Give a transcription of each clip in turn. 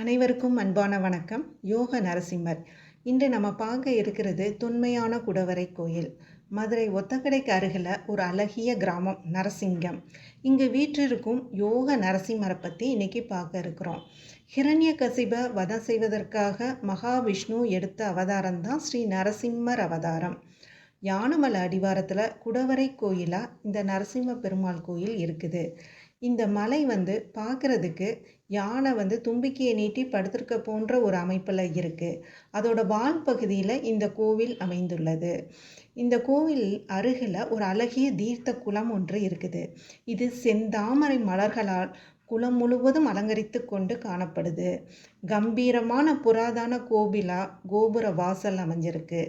அனைவருக்கும் அன்பான வணக்கம். யோக நரசிம்மர். இன்று நம்ம பார்க்க இருக்கிறது தொன்மையான குடவரை கோயில். மதுரை ஒத்தக்கடைக்கு அருகில் ஒரு அழகிய கிராமம் நரசிங்கம். இங்கு வீற்றிருக்கும் யோக நரசிம்மரை பற்றி இன்னைக்கு பார்க்க இருக்கிறோம். ஹிரண்ய கசிப வதம் செய்வதற்காக மகாவிஷ்ணு எடுத்த அவதாரம் தான் ஸ்ரீ நரசிம்மர் அவதாரம். யானமலை அடிவாரத்தில் குடவரை கோயிலாக இந்த நரசிம்ம பெருமாள் கோயில் இருக்குது. இந்த மலை வந்து பார்க்குறதுக்கு யானை வந்து தும்பிக்கையை நீட்டி படுத்திருக்க போன்ற ஒரு அமைப்பில் இருக்குது அதோட வால் பகுதியில் இந்த கோவில் அமைந்துள்ளது. இந்த கோவில் அருகில் ஒரு அழகிய தீர்த்த குளம் ஒன்று இருக்குது. இது செந்தாமரை மலர்களால் குளம் முழுவதும் அலங்கரித்து கொண்டு காணப்படுது. கம்பீரமான புராதன கோவிலா கோபுர வாசல் அமைஞ்சிருக்கு.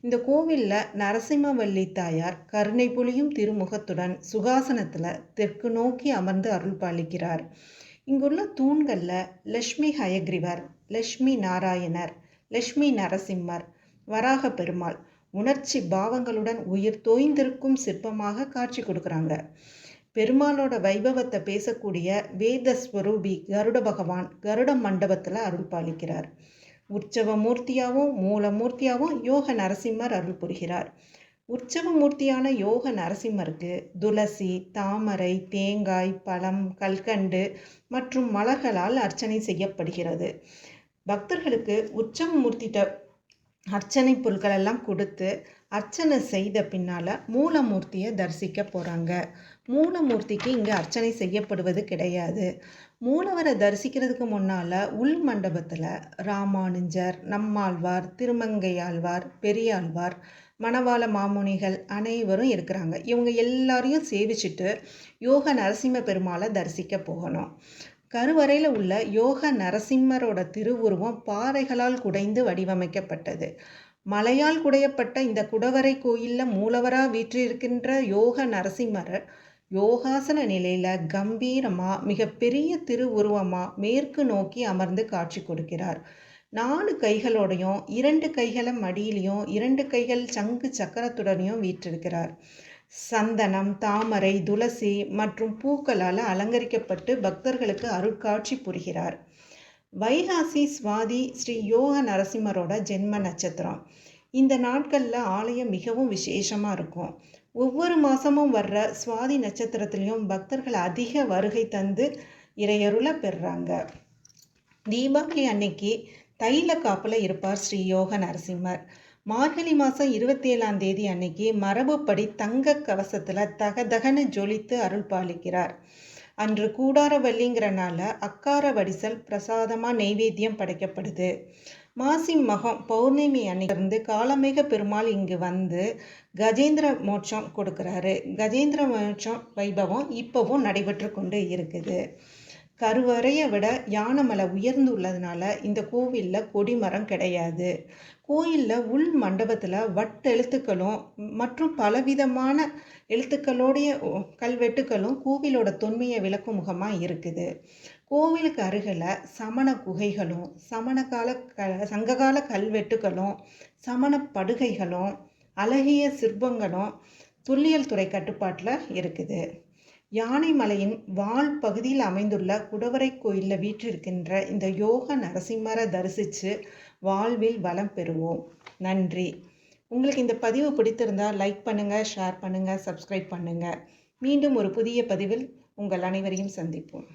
இந்த கோவிலில் நரசிம்மவல்லி தாயார் கருணை புலியும் திருமுகத்துடன் சுகாசனத்தில் தெற்கு நோக்கி அமர்ந்து அருள் பாலிக்கிறார் இங்குள்ள தூண்களில் லக்ஷ்மி ஹயக்ரிவர் லக்ஷ்மி நாராயணர் லக்ஷ்மி நரசிம்மர் வராக பெருமாள் உணர்ச்சி பாவங்களுடன் உயிர் தோய்ந்திருக்கும் சிற்பமாக காட்சி கொடுக்குறாங்க. பெருமாளோட வைபவத்தை பேசக்கூடிய வேத ஸ்வரூபி கருட பகவான் கருட மண்டபத்தில் அருள் பாலிக்கிறார். உற்சவ மூர்த்தியாகவும் மூலமூர்த்தியாகவும் யோக நரசிம்மர் அருள் புரிகிறார். உற்சவமூர்த்தியான யோக நரசிம்மருக்கு துளசி தாமரை தேங்காய் பழம் கல்கண்டு மற்றும் மலர்களால் அர்ச்சனை செய்யப்படுகிறது. பக்தர்களுக்கு உற்சவமூர்த்திட்ட அர்ச்சனை பொருட்களெல்லாம் கொடுத்து அர்ச்சனை செய்த பின்னால் மூலமூர்த்தியை தரிசிக்க போகிறாங்க மூலமூர்த்திக்கு இங்கே அர்ச்சனை செய்யப்படுவது கிடையாது. மூலவரை தரிசிக்கிறதுக்கு முன்னால் உள் மண்டபத்தில் ராமானுஜர் நம்மாழ்வார் திருமங்கையாழ்வார் பெரியாழ்வார் மணவாள மாமுனிகள் அனைவரும் இருக்கிறாங்க. இவங்க எல்லாரையும் சேவிச்சுட்டு யோக நரசிம்ம பெருமாளை தரிசிக்க போகணும். கருவறையில் உள்ள யோக நரசிம்மரோட திருவுருவம் பாறைகளால் குடைந்து வடிவமைக்கப்பட்டது. மலையால் குடையப்பட்ட இந்த குடவரை கோயிலில் மூலவராக வீற்றிருக்கின்ற யோக நரசிம்மர் யோகாசன நிலையில் கம்பீரமாக மிகப்பெரிய திருவுருவமாக மேற்கு நோக்கி அமர்ந்து காட்சி கொடுக்கிறார். நாலு கைகளோடையும் இரண்டு கைகளை மடியிலையும் இரண்டு கைகள் சங்கு சக்கரத்துடனையும் வீற்றிருக்கிறார். சந்தனம் தாமரை துளசி மற்றும் பூக்களால் அலங்கரிக்கப்பட்டு பக்தர்களுக்கு அருட்காட்சி புரிகிறார். வைகாசி சுவாதி ஸ்ரீ யோக நரசிம்மரோட ஜென்ம நட்சத்திரம். இந்த நாட்களில் ஆலயம் மிகவும் விசேஷமாக இருக்கும். ஒவ்வொரு மாதமும் வர்ற சுவாதி நட்சத்திரத்துலேயும் பக்தர்கள் அதிக வருகை தந்து இறையருளை பெறுறாங்க. தீபாவளி அன்னைக்கு தைல காப்பில் இருப்பார் ஸ்ரீ யோக நரசிம்மர். மார்கழி மாதம் இருபத்தி ஏழாம் தேதி அன்னைக்கு மரபுப்படி தங்க கவசத்தில் தகதகன ஜொலித்து அருள் பாலிக்கிறார். அன்று கூடாரவல்லிங்கிறனால அக்கார வடிசல் பிரசாதமாக நெய்வேத்தியம் படைக்கப்படுது. மாசி மகம் பௌர்ணமி அன்னைக்கு காலமேக பெருமாள் இங்கு வந்து கஜேந்திர மோட்சம் கொடுக்குறாரு. கஜேந்திர மோட்சம் வைபவம் இப்போவும் நடைபெற்று கொண்டு இருக்குது. கருவறையை விட யானைமலை உயர்ந்து உள்ளதுனால இந்த கோவிலில் கொடிமரம் கிடையாது. கோயிலில் உள் மண்டபத்தில் வட்டெழுத்துக்களும் மற்றும் பலவிதமான எழுத்துக்களோடைய கல்வெட்டுக்களும் கோவிலோட தொன்மையை விளக்கும் முகமாக இருக்குது. கோவிலுக்கு அருகில் சமண குகைகளும் சமணகால க சங்ககால கல்வெட்டுகளும் சமண படுகைகளும் அழகிய சிற்பங்களும் துல்லியல் துறை கட்டுப்பாட்டில் இருக்குது. யானைமலையின் வால் பகுதியில் அமைந்துள்ள குடவரை கோயிலில் வீற்றிருக்கின்ற இந்த யோக நரசிம்மரை தரிசித்து வாழ்வில் வளம் பெறுவோம். நன்றி. உங்களுக்கு இந்த பதிவு பிடித்திருந்தால் லைக் பண்ணுங்கள் ஷேர் பண்ணுங்கள் சப்ஸ்கிரைப் பண்ணுங்கள் மீண்டும் ஒரு புதிய பதிவில் உங்கள் அனைவரையும் சந்திப்போம்.